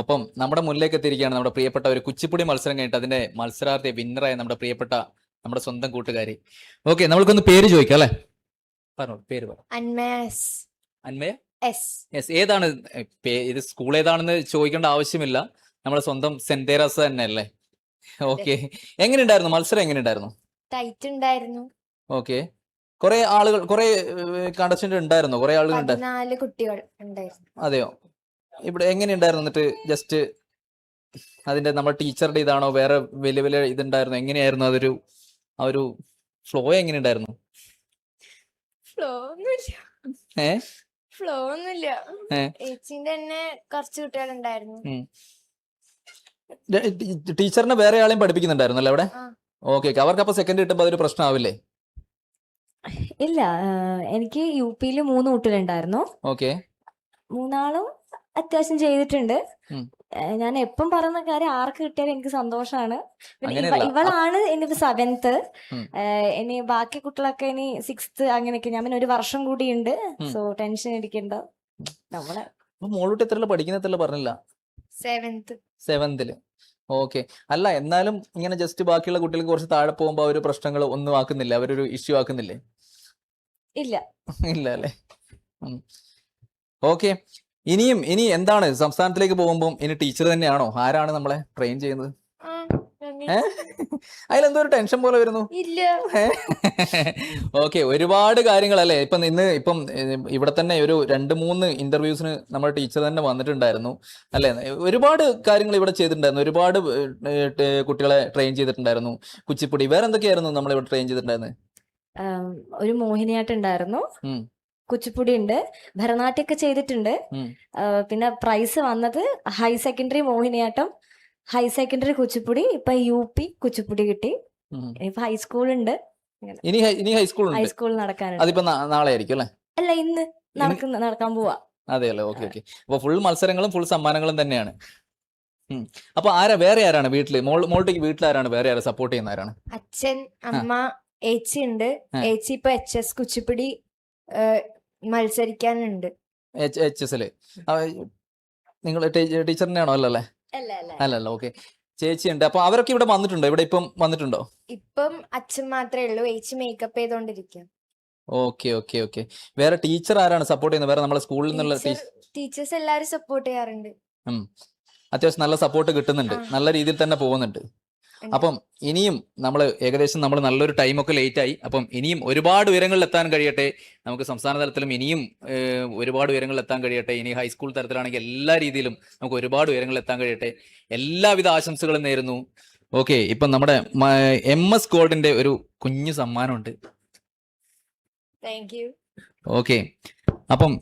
ഒപ്പം നമ്മുടെ മുന്നിലേക്ക് എത്തിയിരിക്കുകയാണ് നമ്മുടെ പ്രിയപ്പെട്ട ഒരു കുച്ചിപ്പുടി മത്സരം കഴിഞ്ഞിട്ട് അതിന്റെ മത്സരാർത്ഥി വിന്നറായ നമ്മുടെ പ്രിയപ്പെട്ട നമ്മുടെ സ്വന്തം കൂട്ടുകാരി. ഓക്കെ നമ്മൾക്കൊന്ന് പേര് ചോദിക്കാം അല്ലെ? പറഞ്ഞോളൂ പേര് അന്മയ യെസ് ഏതാണ് ഇത് സ്കൂൾ ഏതാണെന്ന് ചോദിക്കേണ്ട ആവശ്യമില്ല. നമ്മുടെ സ്വന്തം സെന്റ് തേരാസ് തന്നെ അല്ലേ ഓക്കെ എങ്ങനെയുണ്ടായിരുന്നു മത്സരം എങ്ങനെയുണ്ടായിരുന്നു? ടൈറ്റ് ഉണ്ടായിരുന്നു. ഓക്കെ കുറെ ആളുകൾ കുറെ കണ്ടസ്റ്റന്റ് ഉണ്ടായിരുന്നു? കുറെ ആളുകൾ പതിനാല് കുട്ടികൾ ഉണ്ടായിരുന്നു. അതെയോ? ഇവിടെ എങ്ങനെയുണ്ടായിരുന്നു എന്നിട്ട് ജസ്റ്റ് അതിന്റെ നമ്മുടെ ടീച്ചറുടെ ഇതാണോ? വേറെ വലിയ വലിയ ഇതുണ്ടായിരുന്നു? എങ്ങനെയായിരുന്നു അതൊരു ആ ഒരു ഫ്ലോ എങ്ങനെയുണ്ടായിരുന്നു? ഫ്ലോ ഒന്നുമില്ല. ഏ? ഫ്ലോ ഒന്നുമില്ല. ഏ. ഏച്ചിന്റെ തന്നെ കുറച്ച് കുട്ടികളുണ്ടായിരുന്നു. ടീ- ടീച്ചറിനെ വേറെ ആളെയും പഠിപ്പിക്കുന്നുണ്ടായിരുന്നല്ലോ അവിടെ? ആ. ഓക്കെ ഓക്കെ അവർക്ക് അപ്പൊ സെക്കൻഡ് കിട്ടുമ്പോ അതൊരു പ്രശ്നമാവില്ലേ ഇല്ല എനിക്ക് യു പിയിൽ മൂന്ന് കുട്ടികളുണ്ടായിരുന്നു. ഓക്കെ മൂന്നാളും അത്യാവശ്യം ചെയ്തിട്ടുണ്ട്. ഞാൻ എപ്പം പറയുന്ന കാര്യം ആർക്ക് കിട്ടിയാലും എനിക്ക് സന്തോഷമാണ്. ഇവളാണ് ഇനി സെവൻത്ത് ഇനി ബാക്കി കുട്ടികളൊക്കെ ഇനി സിക്സ്ത് അങ്ങനെയൊക്കെ. ഞാൻ പിന്നെ ഒരു വർഷം കൂടി ഉണ്ട് സോ ടെൻഷൻ അടിക്കണ്ട. നമ്മളെ മോളൂട്ടി എത്രല്ല പഠിക്കുന്ന എത്രല്ല പറഞ്ഞില്ല? സെവൻത്ത് സെവന്തിൽ ഓക്കെ അല്ല എന്നാലും ഇങ്ങനെ ജസ്റ്റ് ബാക്കിയുള്ള കുട്ടികൾക്ക് കുറച്ച് താഴെ പോകുമ്പോൾ അവർ പ്രശ്നങ്ങൾ ഒന്നും ആക്കുന്നില്ല? അവരൊരു ഇഷ്യൂ ആക്കുന്നില്ലേ? ഇല്ല. ഇല്ല അല്ലേ? ഓക്കെ ഇനിയും ഇനി എന്താണ്? സംസ്ഥാനത്തിലേക്ക് പോകുമ്പോൾ ഇനി ടീച്ചർ തന്നെയാണോ? ആരാണ് നമ്മളെ ട്രെയിൻ ചെയ്യുന്നത്? അതിലെന്തോ ഒരു ടെൻഷൻ പോലെ വരുന്നു. ഇല്ല. ഓക്കെ ഒരുപാട് കാര്യങ്ങൾ കാര്യങ്ങളല്ലേ? ഇപ്പം ഇന്ന് ഇപ്പം ഇവിടെ തന്നെ ഒരു രണ്ട് മൂന്ന് ഇന്റർവ്യൂസിന് നമ്മുടെ ടീച്ചർ തന്നെ വന്നിട്ടുണ്ടായിരുന്നു. അല്ലെ? ഒരുപാട് കാര്യങ്ങൾ ഇവിടെ ചെയ്തിട്ടുണ്ടായിരുന്നു. ഒരുപാട് കുട്ടികളെ ട്രെയിൻ ചെയ്തിട്ടുണ്ടായിരുന്നു. കുച്ചിപ്പുടി വേറെ എന്തൊക്കെയായിരുന്നു നമ്മൾ ഇവിടെ ട്രെയിൻ ചെയ്തിട്ടുണ്ടായിരുന്നത് ഒരു മോഹിനിയാട്ടം ഉണ്ടായിരുന്നു. കുച്ചിപ്പുടി ഉണ്ട് ഭരതനാട്യമൊക്കെ ചെയ്തിട്ടുണ്ട്. പിന്നെ പ്രൈസ് വന്നത് high secondary Mohiniyattam high secondary Kuchipudi ഇപ്പൊ യു പി കുച്ചിപ്പുടി കിട്ടി. ഇപ്പൊ ഹൈസ്കൂൾ ഉണ്ട്. ഇനി ഇനി ഹൈസ്കൂൾ ഹൈസ്കൂൾ നടക്കാനുണ്ട്. അതിപ്പോ നാളെ ആയിരിക്കും അല്ലേ? അല്ല ഇന്ന് നടക്കുന്ന നടക്കാൻ പോവാ. അതെയല്ലേ? Okay okay. അപ്പൊ ഫുൾ മത്സരങ്ങളും ഫുൾ സമ്മാനങ്ങളും തന്നെയാണ്. അപ്പൊ ആരാ വേറെ ആരാണ് വീട്ടിൽ? മോൾ മോൾട്ടേക്ക് വീട്ടിൽ ആരാണ് വേറെ ആരാ? സപ്പോർട്ട് ചെയ്യുന്ന ആരാണ്? അച്ഛൻ അമ്മ ഏച്ചി ഉണ്ട്. ഏച്ചി ഇപ്പൊ എച്ച് എസ് കുച്ചിപ്പിടി മത്സരിക്കാനുണ്ട്. എച്ച് എച്ച് എസിൽ നിങ്ങൾ ടീച്ചറിന്റെ ആണോ അല്ലല്ലേ? അല്ല അല്ല അല്ലല്ല ഓക്കെ. ചേച്ചിയുണ്ട്. അപ്പൊ അവരൊക്കെ ഇവിടെ വന്നിട്ടുണ്ടോ? ഇവിടെ ഇപ്പം വന്നിട്ടുണ്ടോ? ഇപ്പം അച്ഛൻ മാത്രമേ ഉള്ളൂ. ഏച്ചി മേക്കപ്പ് ചെയ്തോണ്ടിരിക്കും ഓക്കെ ഓക്കെ ഓക്കെ. വേറെ ടീച്ചർ ആരാണ് സപ്പോർട്ട് ചെയ്യുന്നത്? വേറെ നമ്മളെ സ്കൂളിൽ നിന്നുള്ള ടീച്ചേഴ്സ് എല്ലാരും സപ്പോർട്ട് ചെയ്യാറുണ്ട്. അത്യാവശ്യം നല്ല സപ്പോർട്ട് കിട്ടുന്നുണ്ട്. നല്ല രീതിയിൽ തന്നെ പോകുന്നുണ്ട്. അപ്പം ഇനിയും നമ്മൾ ഏകദേശം നമ്മൾ നല്ലൊരു ടൈമൊക്കെ ലേറ്റ് ആയി അപ്പം ഇനിയും ഒരുപാട് ഉയരങ്ങളിൽ എത്താൻ കഴിയട്ടെ. നമുക്ക് സംസ്ഥാന തലത്തിലും ഇനിയും ഒരുപാട് ഉയരങ്ങളിൽ എത്താൻ കഴിയട്ടെ. ഇനി ഹൈസ്കൂൾ തലത്തിലാണെങ്കിൽ എല്ലാ രീതിയിലും നമുക്ക് ഒരുപാട് ഉയരങ്ങളിൽ എത്താൻ കഴിയട്ടെ. എല്ലാവിധ ആശംസകളും നേരുന്നു. ഓക്കെ ഇപ്പൊ നമ്മുടെ എം എസ് ഗോൾഡിന്റെ ഒരു കുഞ്ഞു സമ്മാനമുണ്ട്. താങ്ക് യു ഓക്കെ അപ്പം